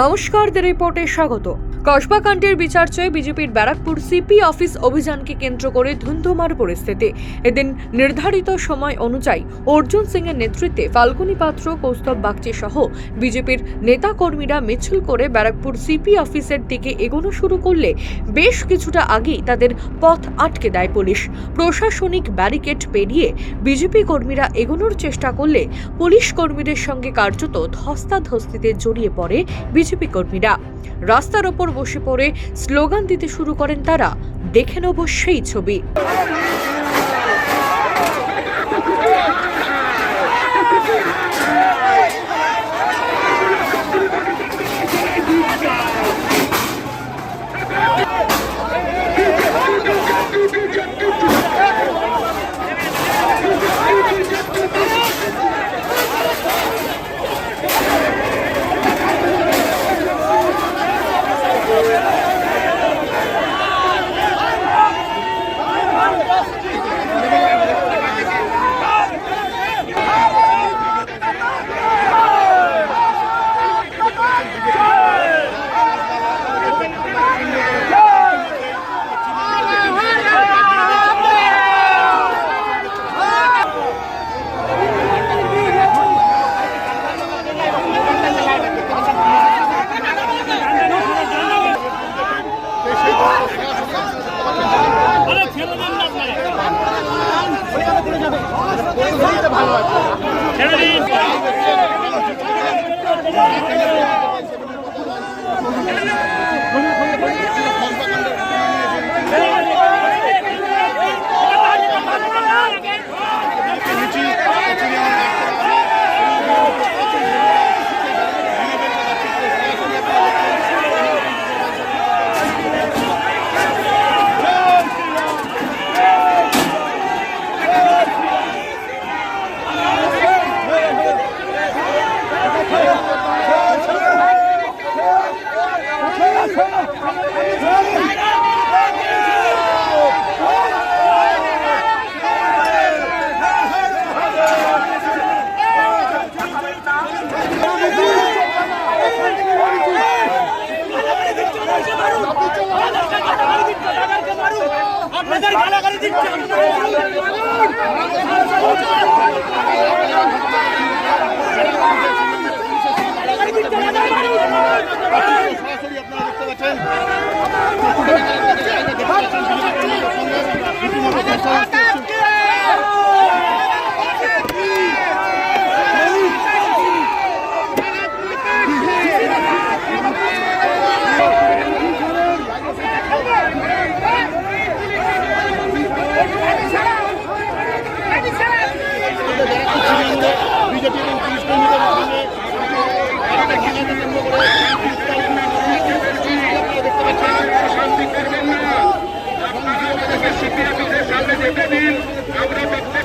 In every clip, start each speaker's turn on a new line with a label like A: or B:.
A: নমস্কার দ্য রিপোর্টে স্বাগত। কসবাকাণ্ডের বিচার চেয়ে বিজেপির ব্যারাকপুর সিপি অফিস অভিযানকে কেন্দ্র করে ধুন্ধুমার পরিস্থিতি। এদিন নির্ধারিত সময় অনুযায়ী অর্জুন সিং এর নেতৃত্বে ফাল্গুনী পাত্র, কৌস্তব বাগচি সহ বিজেপির নেতাকর্মীরা মিছিল করে ব্যারাকপুর সিপি অফিসের দিকে এগোনো শুরু করলে বেশ কিছুটা আগেই তাদের পথ আটকে দেয় পুলিশ। প্রশাসনিক ব্যারিকেড পেরিয়ে বিজেপি কর্মীরা এগোনোর চেষ্টা করলে পুলিশ কর্মীদের সঙ্গে কার্যত ধস্তাধস্তিতে জড়িয়ে পড়ে বিজেপি কর্মীরা। রাস্তার ওপর বসে পড়ে স্লোগান দিতে শুরু করেন তারা। দেখে নেব সেই ছবি। Thank you.
B: আপনাদের গালাগালি দিচ্ছে
C: সরাসরি করেছেন Thank you.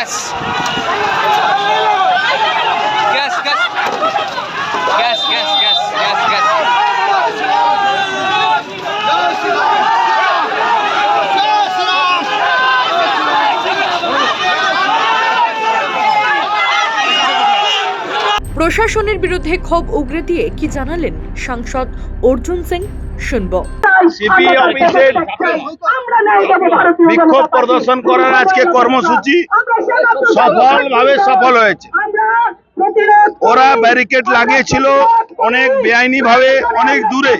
D: Gas gas gas gas gas gas gas gas
A: প্রশাসনের বিরুদ্ধে ক্ষোভ উগরে দিয়ে কি জানালেন সাংসদ অর্জুন সিং শুনব।
E: সিপি অফিসের বিক্ষোভ প্রদর্শন করার আজকে কর্মসূচি সফলভাবে সফল হয়েছে। ওরা ব্যারিকেড লাগিয়েছিল অনেক বেআইনি ভাবে অনেক দূরে।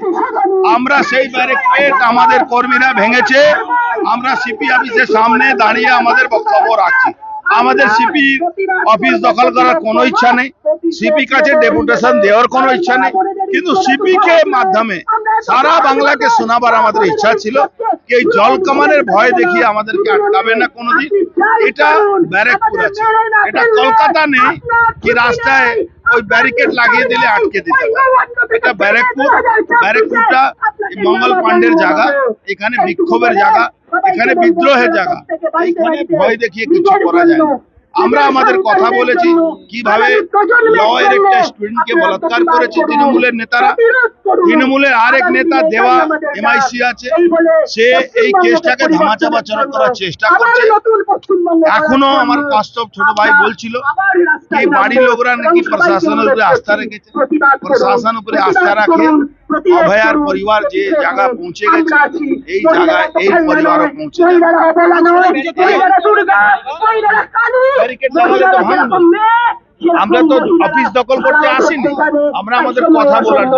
E: আমরা সেই ব্যারিকেড আমাদের কর্মীরা ভেঙেছে। আমরা সিপি অফিসের সামনে দাঁড়িয়ে আমাদের বক্তব্য রাখছি। আমাদের সিপি অফিস দখল করার কোনো ইচ্ছা নেই। সিপি কাছে ডেপুটেশন দেওয়ার কোনো ইচ্ছা নেই। কিন্তু সিপি কে মাধ্যমে সারা বাংলাকে শোনাবার আমাদের ইচ্ছা ছিল। কি এই জল কামানের ভয় দেখিয়ে আমাদেরকে আটকাবে না কোনোদিন। এটা ব্যারেকপুর আছে। এটা কলকাতা নেই কি রাস্তায় ওই ব্যারিকেড লাগিয়ে দিলে আটকে দিতে পারে। এটা ব্যারেকপুর ব্যারেকপুরটা মঙ্গল পাণ্ডের জায়গা। এখানে বিক্ষোভের জায়গা। এখানে বিদ্রোহের জায়গা। এইখানে ভয় দেখিয়ে কিছু করা যায় না আমরা আমাদের কথা বলেছি কীভাবে ল এর একটা স্টুডেন্টকে বলাৎকার করেছে তৃণমূলের নেতারা। তৃণমূলের আরেক নেতা দেওয়া এমআইসি আছে। সে এই কেসটাকে ধামাচাপা চড়া করার চেষ্টা করছে। এখনও আমার বাস্তব ছোট ভাই বলছিল এই বাড়ির লোকরা নাকি প্রশাসনের উপরে আস্থা রেখেছে? প্রশাসন উপরে আস্থা রাখে? অভয়ার পরিবার যে জায়গা পৌঁছে গেছে এই জায়গায় এই পরিবারও পৌঁছে যাবে আমরা তো অফিস দখল করতে আসিনি। আমরা আমাদের কথা বলার জন্য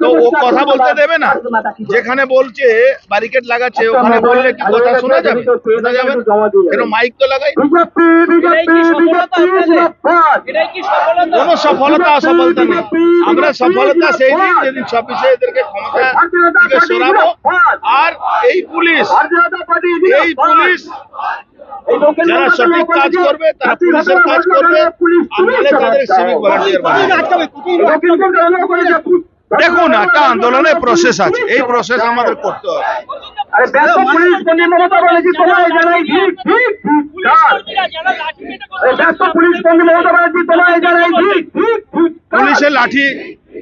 E: তো ও কথা বলতে দেবে না। যেখানে বলছে ব্যারিকেড লাগাচ্ছে ওখানে বললে কি কথা শোনা যাবে? শোনা যাবে কেন মাইক তো লাগাই? কোনো সফলতা অসফলতা নেই। আমরা সফলতা সেই দিন যেদিন ছাব্বিশে এদেরকে ক্ষমতা সরাবো। আর এই পুলিশ এই পুলিশ যারা সঠিক কাজ করবে তারা পুলিশের কাজ করবে আর তাদের সিভিক ভলান্টিয়ার দেখুন একটা আন্দোলনের প্রসেস আছে। এই প্রসেস আমাদের করতে হবে। পুলিশের লাঠি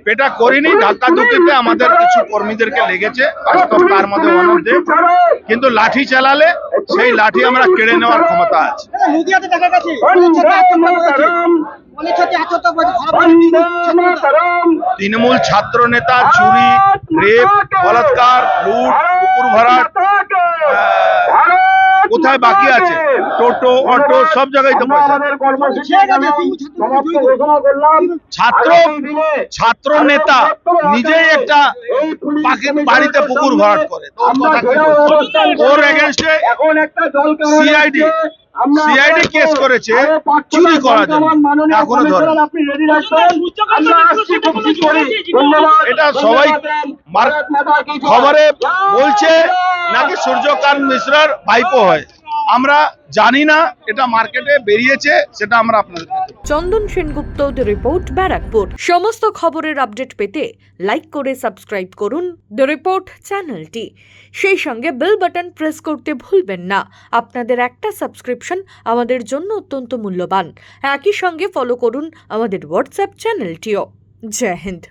E: পেটা করিনি ধাক্কা ধুকিতে আমাদের কিছু কর্মীদেরকে লেগেছে বাস্তব তার মধ্যে কিন্তু লাঠি চালালে সেই লাঠি আমরা কেড়ে নেওয়ার ক্ষমতা আছে। তৃণমূল ছাত্র নেতা চুরি রেপ বলাৎকার লুট কুকুর ভরাট কোথায় বাকি আছে? টোটো অটো সব জায়গায় তো পয়সা
F: আমাদের কর্মসূচি এখানে সমাপ্ত ঘোষণা করলাম।
E: ছাত্র ছাত্র নেতা নিজেই একটা বাড়িতে পুকুর ভরাট করে। ওর এগেনস্টে
F: এখন
E: CID কেস করেছে চুরি করার জন্য। এখনও ধরে। এটা সবাই। খবরে বলছে নাকি সূর্যকান্ত মিশ্রার ভাইপো হয় আমরা জানি না এটা মার্কেটে বেরিয়েছে, সেটা আমরা আপনাদের
A: চন্দন সেনগুপ্ত দ্য রিপোর্ট, ব্যারাকপুর। সমস্ত খবরের আপডেট পেতে লাইক করে সাবস্ক্রাইব করুন দ্য রিপোর্ট চ্যানেলটি। সেই সঙ্গে বেল বাটন প্রেস করতে ভুলবেন না। আপনাদের একটা সাবস্ক্রিপশন আমাদের জন্য অত্যন্ত মূল্যবান। একই সঙ্গে ফলো করুন আমাদের হোয়াটসঅ্যাপ চ্যানেলটিও। জয় হিন্দ।